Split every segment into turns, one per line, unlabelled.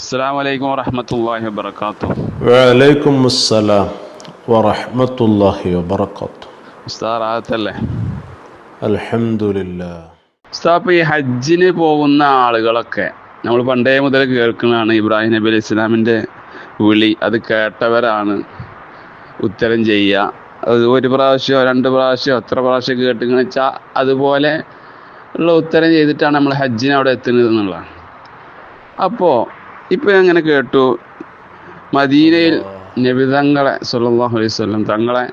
അസ്സാം വലൈക്കും വറഹമത്തല്ലാഹി വബർക്കാത്തു
വലൈക്കും അസ്സലാം വറഹ്മത്തുള്ളാഹി വബറകാത്തു
ഉസ്താദ് റാഹത്തല്ലേ
അൽഹംദുലില്ലാ.
ഉസ്താദ് ഇപ്പോൾ ഈ ഹജ്ജിന് പോകുന്ന ആളുകളൊക്കെ നമ്മൾ പണ്ടേ മുതൽ കേൾക്കുന്നതാണ് ഇബ്രാഹിം നബി അലൈഹി ഇസ്ലാമിന്റെ വിളി. അത് കേട്ടവരാണ് ഉത്തരം ചെയ്യുക. അത് ഒരു പ്രാവശ്യമോ രണ്ട് പ്രാവശ്യമോ എത്ര പ്രാവശ്യം കേട്ടിങ്ങനെ വെച്ചാൽ അതുപോലെ ഉള്ള ഉത്തരം ചെയ്തിട്ടാണ് നമ്മൾ ഹജ്ജിന് അവിടെ എത്തുന്നത് എന്നുള്ളതാണ്. അപ്പോൾ ഇപ്പോൾ അങ്ങനെ കേട്ടു? മദീനയിൽ നബിതങ്ങളെ സല്ലല്ലാഹു അലൈഹി വസല്ലം തങ്ങളെ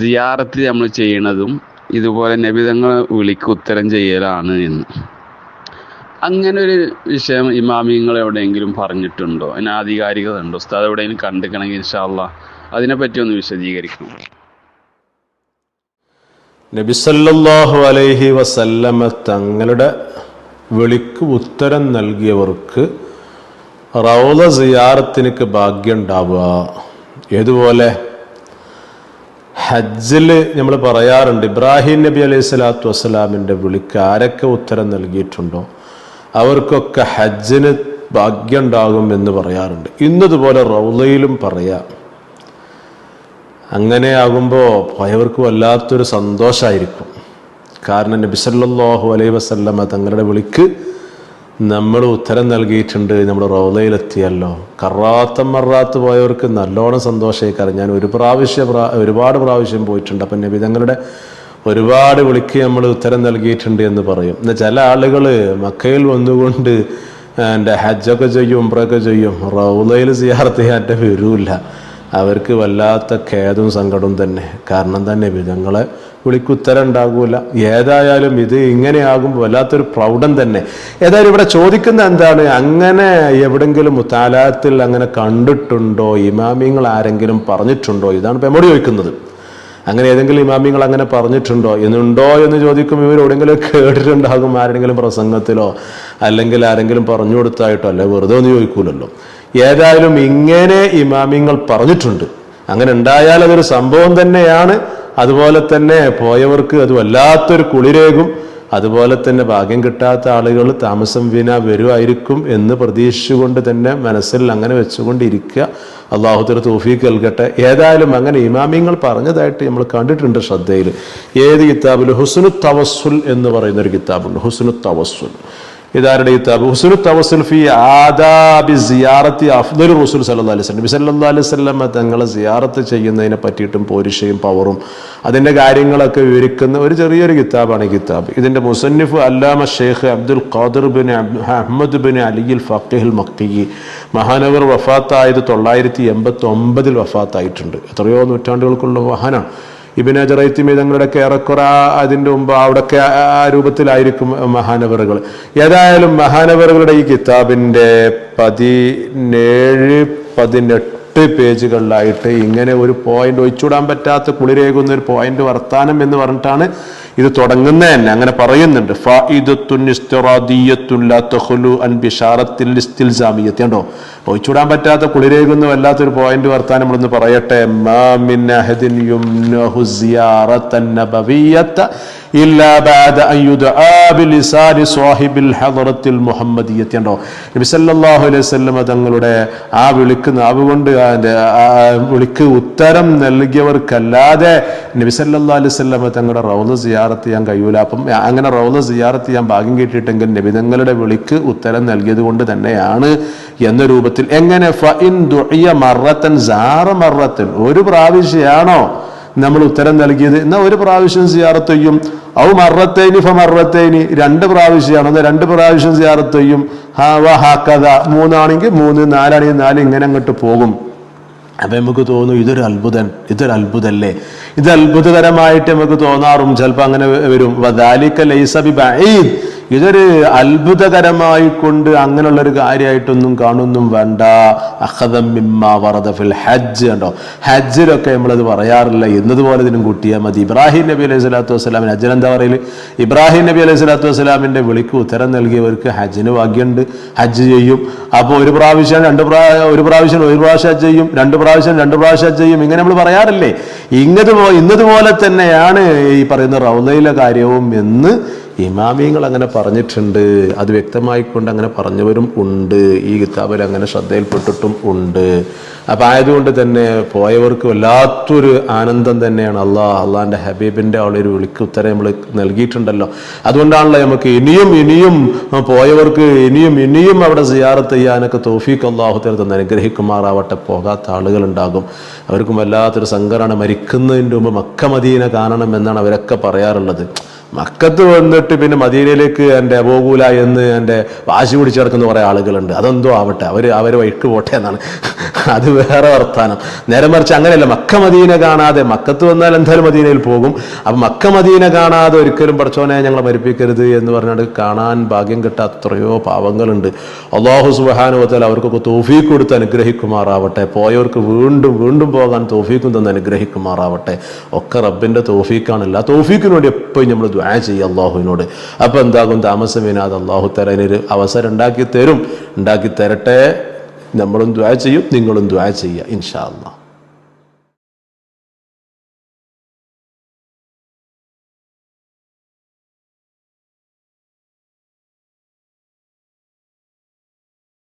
സിയാറത്ത് നമ്മൾ ചെയ്യണതും ഇതുപോലെ നബിതങ്ങൾ വിളിക്ക് ഉത്തരം ചെയ്യലാണ് എന്ന്. അങ്ങനെ ഒരു വിഷയം ഇമാമിങ്ങൾ എവിടെയെങ്കിലും പറഞ്ഞിട്ടുണ്ടോ? അതിന് ആധികാരികത ഉണ്ടോ ഉസ്താദ് എവിടെയെങ്കിലും കണ്ടിക്കണമെങ്കിൽ ഇൻഷാല്ല അതിനെപ്പറ്റി ഒന്ന് വിശദീകരിക്കണം.
നബിസല്ലാഹു സല്ലല്ലാഹു അലൈഹി വസല്ലമ തങ്ങളുടെ വിളിക്ക് ഉത്തരം നൽകിയവർക്ക് റൗള സിയാറത്തിനക്ക് ഭാഗ്യം ഉണ്ടാവുക ഏതുപോലെ? ഹജ്ജിൽ നമ്മൾ പറയാറുണ്ട് ഇബ്രാഹിം നബി അലൈഹി സ്വലാത്തു വസ്സലാമിന്റെ വിളിക്ക് ആരൊക്കെ ഉത്തരം നൽകിയിട്ടുണ്ടോ അവർക്കൊക്കെ ഹജ്ജിന് ഭാഗ്യം ഉണ്ടാകും എന്ന് പറയാറുണ്ട്. ഇന്നതുപോലെ റൗലയിലും പറയാം. അങ്ങനെ ആകുമ്പോൾ പോയവർക്ക് വല്ലാത്തൊരു സന്തോഷമായിരിക്കും. കാരണം നബിസല്ലാഹു അലൈഹി വസല്ലമ തങ്ങളുടെ വിളിക്ക് നമ്മൾ ഉത്തരം നൽകിയിട്ടുണ്ട് നമ്മൾ റോലയിലെത്തിയല്ലോ. കറാത്തം മറാത്ത് പോയവർക്ക് നല്ലോണം സന്തോഷമായി കാരണം ഞാൻ ഒരു പ്രാവശ്യം ഒരുപാട് പ്രാവശ്യം പോയിട്ടുണ്ട്. അപ്പം നബിതങ്ങളുടെ ഒരുപാട് വിളിക്ക് നമ്മൾ ഉത്തരം നൽകിയിട്ടുണ്ട് എന്ന് പറയും. എന്നാൽ ചില ആളുകൾ മക്കയിൽ വന്നുകൊണ്ട് എന്റെ ഹജ്ജൊക്കെ ചെയ്യും ഉംറൊക്കെ ചെയ്യും. റൗലയിൽ സിയാർത്ത് ചെയ്യാന്റെ വരൂല്ല. അവർക്ക് വല്ലാത്ത ഖേദവും സങ്കടവും തന്നെ. കാരണം തന്നെ വിധങ്ങളെ വിളിക്കുത്തരം ഉണ്ടാകൂല ഏതായാലും ഇത് ഇങ്ങനെയാകുമ്പോൾ വല്ലാത്തൊരു പ്രൗഢം തന്നെ. ഏതായാലും ഇവിടെ ചോദിക്കുന്ന എന്താണ്? അങ്ങനെ എവിടെങ്കിലും മുത്താലാത്തിൽ അങ്ങനെ കണ്ടിട്ടുണ്ടോ? ഇമാമിങ്ങൾ ആരെങ്കിലും പറഞ്ഞിട്ടുണ്ടോ? ഇതാണ് ഇപ്പം എമ്മോട് ചോദിക്കുന്നത്. അങ്ങനെ ഏതെങ്കിലും ഇമാമിങ്ങൾ അങ്ങനെ പറഞ്ഞിട്ടുണ്ടോ? എന്നുണ്ടോ എന്ന് ചോദിക്കുമ്പോൾ ഇവർ എവിടെയെങ്കിലും കേട്ടിട്ടുണ്ടാകും ആരെങ്കിലും പ്രസംഗത്തിലോ അല്ലെങ്കിൽ ആരെങ്കിലും പറഞ്ഞു കൊടുത്തായിട്ടോ അല്ലെ? വെറുതെ ഒന്ന് ചോദിക്കൂലല്ലോ. ഏതായാലും ഇങ്ങനെ ഇമാമിങ്ങൾ പറഞ്ഞിട്ടുണ്ട്. അങ്ങനെ ഉണ്ടായാൽ അതൊരു സംഭവം തന്നെയാണ്. അതുപോലെ തന്നെ പോയവർക്ക് അത് വല്ലാത്തൊരു കുളിരേകും. അതുപോലെ തന്നെ ഭാഗ്യം കിട്ടാത്ത ആളുകൾ താമസം വിന വരുമായിരിക്കും എന്ന് പ്രതീക്ഷിച്ചുകൊണ്ട് തന്നെ മനസ്സിൽ അങ്ങനെ വെച്ചുകൊണ്ടിരിക്കുക. അള്ളാഹുത്തര തോഫീക്ക് നൽകട്ടെ. ഏതായാലും അങ്ങനെ ഇമാമിങ്ങൾ പറഞ്ഞതായിട്ട് നമ്മൾ കണ്ടിട്ടുണ്ട് ശ്രദ്ധയിൽ. ഏത് കിതാബിൽ? ഹുസ്നു തവസ്സുൽ എന്ന് പറയുന്ന ഒരു കിതാബുണ്ട്. ഹുസ്നു തവസ്സുൽ. ഇതാരുടെ കിതാബ് ഹുസുൽ തവസ്സുൽ ഫി ആദാബി സിയാറത്തി അഫ്ദൽ റസൂൽ സല്ലല്ലാഹു അലൈഹി നബി സല്ലല്ലാഹു അലൈഹി വസല്ലം തങ്ങളെ സിയാറത്ത് ചെയ്യുന്നതിനെ പറ്റിയിട്ടും പോരിഷയും പവറും അതിന്റെ കാര്യങ്ങളൊക്കെ വിവരിക്കുന്ന ഒരു ചെറിയൊരു കിതാബാണ് കിതാബ്. ഇതിന്റെ മുസന്നിഫ് അല്ലാമ ഷെയ്ഖ് അബ്ദുൽ ഖാദിർ ബിൻ അഹമ്മദ് ബിൻ അലിയിൽ ഫക്കിഹിൽ മക്കി മഹാനവർ വഫാത്തായത് തൊള്ളായിരത്തി എൺപത്തി ഒമ്പതിൽ വഫാത്തായിട്ടുണ്ട്. എത്രയോ നൂറ്റാണ്ടുകൾക്കുള്ള മഹാനാണ് ഇബിന് ജറൈത്തിമി തങ്ങളുടെയൊക്കെ ഏറെക്കുറെ അതിന്റെ മുമ്പ് അവിടെയൊക്കെ ആ- രൂപത്തിലായിരിക്കും മഹാനവറുകൾ. ഏതായാലും മഹാനവറുകളുടെ ഈ കിതാബിന്റെ പതിനേഴ് പതിനെട്ട് പേജുകളിലായിട്ട് ഇങ്ങനെ ഒരു പോയിന്റ് ഒഴിച്ചുവിടാൻ പറ്റാത്ത കുളിരേകുന്ന ഒരു പോയിന്റ് വർത്താനം എന്ന് പറഞ്ഞിട്ടാണ് ഇത് തുടങ്ങുന്നത് തന്നെ. അങ്ങനെ പറയുന്നുണ്ട്. ഫായിദത്തുൻ ഇസ്തിറാദിയ്യത്തുൻ ലാ തഖ്ലു അൻ ബിഷാറത്തിൽ ഇസ്തിൽസാമിയത്ത്. കണ്ടോ? ഒഴിച്ചുവിടാൻ പറ്റാത്ത കുളിരേകുന്നു വല്ലാത്തൊരു പോയിന്റ് വർത്താനം നമ്മളൊന്ന് പറയട്ടെ. അലൈഹി തങ്ങളുടെ ആ വിളിക്കുന്ന അതുകൊണ്ട് വിളിക്ക് ഉത്തരം നൽകിയവർക്കല്ലാതെ നബിസല്ലാ അലൈഹി സ്വല്ലമ തങ്ങളുടെ റൗദ സിയാറത്ത് ചെയ്യാൻ കഴിയൂല. അപ്പം അങ്ങനെ റൗദ സിയാറത്ത് ചെയ്യാൻ ഭാഗ്യം കിട്ടിയിട്ടെങ്കിൽ നബി തങ്ങളുടെ വിളിക്ക് ഉത്തരം നൽകിയത് കൊണ്ട് തന്നെയാണ് എന്ന രൂപത്തിൽ എങ്ങനെ? ഫഇൻ ദുഇയ മറത്തൻ മറത്തൻ. ഒരു പ്രാവശ്യമാണോ നമ്മൾ ഉത്തരം നൽകിയത്. എന്നാൽ ഒരു പ്രാവശ്യം സിയാറത്ത് ഔ മറത്തേനി ഫ രണ്ട് പ്രാവശ്യമാണ് എന്നാൽ രണ്ട് പ്രാവശ്യം സിയാറത്ത് ഹാ വ ഹാ കഥ. മൂന്നാണെങ്കിൽ മൂന്ന് നാലാണെങ്കിൽ നാല് ഇങ്ങനെ അങ്ങോട്ട് പോകും. അപ്പം നമുക്ക് തോന്നും ഇതൊരു അത്ഭുതം. ഇതൊരു അത്ഭുതമല്ലേ ഇത് അത്ഭുതകരമായിട്ട് നമുക്ക് തോന്നാറും. ചിലപ്പോൾ അങ്ങനെ വരും. ബഈദ് ഇതൊരു അത്ഭുതകരമായി കൊണ്ട് അങ്ങനെയുള്ള ഒരു കാര്യമായിട്ടൊന്നും കാണുന്നും വേണ്ട. അഹദം മിമ്മ വറദ ഫിൽ ഹജ്ജ് കണ്ടോ? ഹജ്ജിലൊക്കെ നമ്മളത് പറയാറില്ല. എന്നതുപോലെ ഇതിനും കൂട്ടിയാൽ മതി. ഇബ്രാഹിം നബി അലൈഹി സ്വലാത്തു വസ്സലാമിന് ഹജ്ജിന് എന്താ പറയൽ? ഇബ്രാഹിം നബി അലൈഹി സ്വലാത്തു വസ്സലാമിന്റെ വിളിക്ക് ഉത്തരം നൽകിയവർക്ക് ഹജ്ജിന് ഭാഗ്യമുണ്ട് ഹജ്ജ് ചെയ്യും. അപ്പോൾ ഒരു പ്രാവശ്യം രണ്ട് പ്രാ ഒരു പ്രാവശ്യം ഒരു പ്രാവശ്യം ചെയ്യും. രണ്ട് പ്രാവശ്യം രണ്ട് പ്രാവശ്യം ചെയ്യും. ഇങ്ങനെ നമ്മൾ പറയാറില്ലേ? ഇങ്ങതുപോലെ ഇന്നതുപോലെ തന്നെയാണ് ഈ പറയുന്ന റൗലയിലെ കാര്യവും എന്ന് ഇമാമിയങ്ങൾ അങ്ങനെ പറഞ്ഞിട്ടുണ്ട് അത് വ്യക്തമായിക്കൊണ്ട് അങ്ങനെ പറഞ്ഞവരും ഉണ്ട് ഈ കിതാബിൽ അങ്ങനെ ശ്രദ്ധയിൽപ്പെട്ടിട്ടും ഉണ്ട്. അപ്പം ആയതുകൊണ്ട് തന്നെ പോയവർക്ക് വല്ലാത്തൊരു ആനന്ദം തന്നെയാണ് അള്ളാഹ് അള്ളാഹിന്റെ ഹബീബിന്റെ ആ ഒരു വിളിക്ക് ഉത്തരം നമ്മൾ നൽകിയിട്ടുണ്ടല്ലോ. അതുകൊണ്ടാണല്ലോ നമുക്ക് ഇനിയും ഇനിയും പോയവർക്ക് ഇനിയും ഇനിയും അവിടെ സിയാറത്ത് ചെയ്യാനൊക്കെ തോഫീക്ക് അള്ളാഹുത്തര തന്നെ അനുഗ്രഹിക്കുമാറാവട്ടെ പോകാത്ത ആളുകൾ ഉണ്ടാകും അവർക്കും വല്ലാത്തൊരു സങ്കടമാണ് മരിക്കുന്നതിന്റെ മുമ്പ് മക്ക മദീന കാണണം എന്നാണ് അവരൊക്കെ പറയാറുള്ളത്. മക്കത്ത് വന്നിട്ട് പിന്നെ മദീനയിലേക്ക് എന്റെ അബോകൂല എന്ന് എന്റെ വാശി പിടിച്ച് കിടക്കുന്ന കുറേ ആളുകളുണ്ട്. അതെന്തോ ആവട്ടെ അവർ അവർ വഴിക്ക് പോട്ടെ എന്നാണ്. അത് വേറെ വർത്താനം. നേരെ മറിച്ച് അങ്ങനെയല്ല മക്ക മദീന കാണാതെ മക്കത്ത് വന്നാൽ എന്തായാലും മദീനയിൽ പോകും. അപ്പം മക്ക മദീന കാണാതെ ഒരിക്കലും പഠിച്ചോനെ ഞങ്ങളെ മരിപ്പിക്കരുത് എന്ന് പറഞ്ഞാൽ കാണാൻ ഭാഗ്യം കിട്ടാത്ത എത്രയോ പാവങ്ങളുണ്ട്. അള്ളാഹു സുബാനുവത്താൽ അവർക്കൊക്കെ തോഫീക്ക് കൊടുത്ത് അനുഗ്രഹിക്കുമാറാവട്ടെ. പോയവർക്ക് വീണ്ടും വീണ്ടും പോകാൻ തോഫീക്കും തന്ന് അനുഗ്രഹിക്കുമാറാവട്ടെ. ഒക്കെ റബ്ബിന്റെ തോഫീക്കാണല്ല തോഫീക്കിന് വേണ്ടി എപ്പോഴും നമ്മൾ ദ്വാ ചെയ്യുക അള്ളാഹുവിനോട് അപ്പോൾ എന്താകും? താമസമിനാത് അള്ളാഹു തരനൊരു അവസരം ഉണ്ടാക്കി തരും ഉണ്ടാക്കി തരട്ടെ നമ്മളും ദുആ ചെയ്യും നിങ്ങളും ദുആ ചെയ്യുക ഇൻഷാ അള്ളാഹ്